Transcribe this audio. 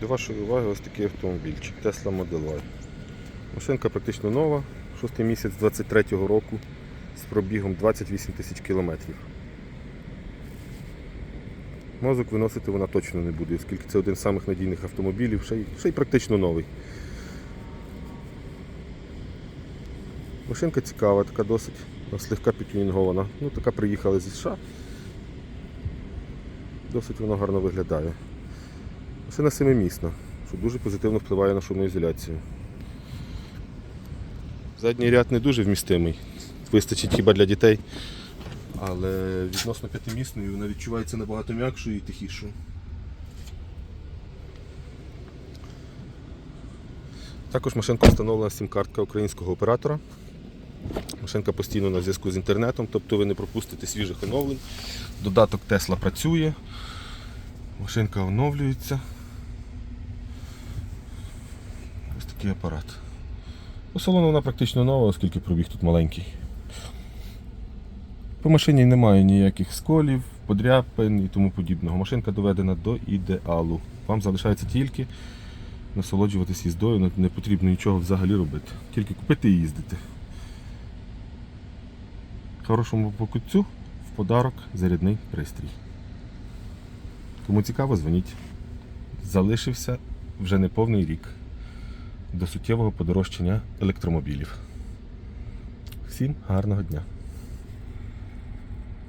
До вашої уваги ось такий автомобільчик Tesla Model Y. Машинка практично нова, шостий місяць 23-го року з пробігом 28 тисяч кілометрів. Мозок виносити вона точно не буде, оскільки це один з самих надійних автомобілів, ще й, ще й практично новий. Машинка цікава, така досить вона слегка підтюнінгована. Ну, така приїхала зі США. Досить воно гарно виглядає. Машина семимісна, що дуже позитивно впливає на шумоізоляцію. Задній ряд не дуже вмістимий, вистачить хіба для дітей. Але відносно п'ятимісної вона відчувається набагато м'якшою і тихішою. Також машинка встановлена сім-картка українського оператора. Машинка постійно на зв'язку з інтернетом, тобто ви не пропустите свіжих оновлень. Додаток Tesla працює, машинка оновлюється. Ось такий апарат. По салону вона практично нова, оскільки пробіг тут маленький. По машині немає ніяких сколів, подряпин і тому подібного. Машинка доведена до ідеалу. Вам залишається тільки насолоджуватись їздою, не- не потрібно нічого взагалі робити. Тільки купити і їздити. Хорошому покупцю в подарок зарядний пристрій. Кому цікаво, дзвоніть. Залишився вже не повний рік до суттєвого подорожчання електромобілів. Всім гарного дня!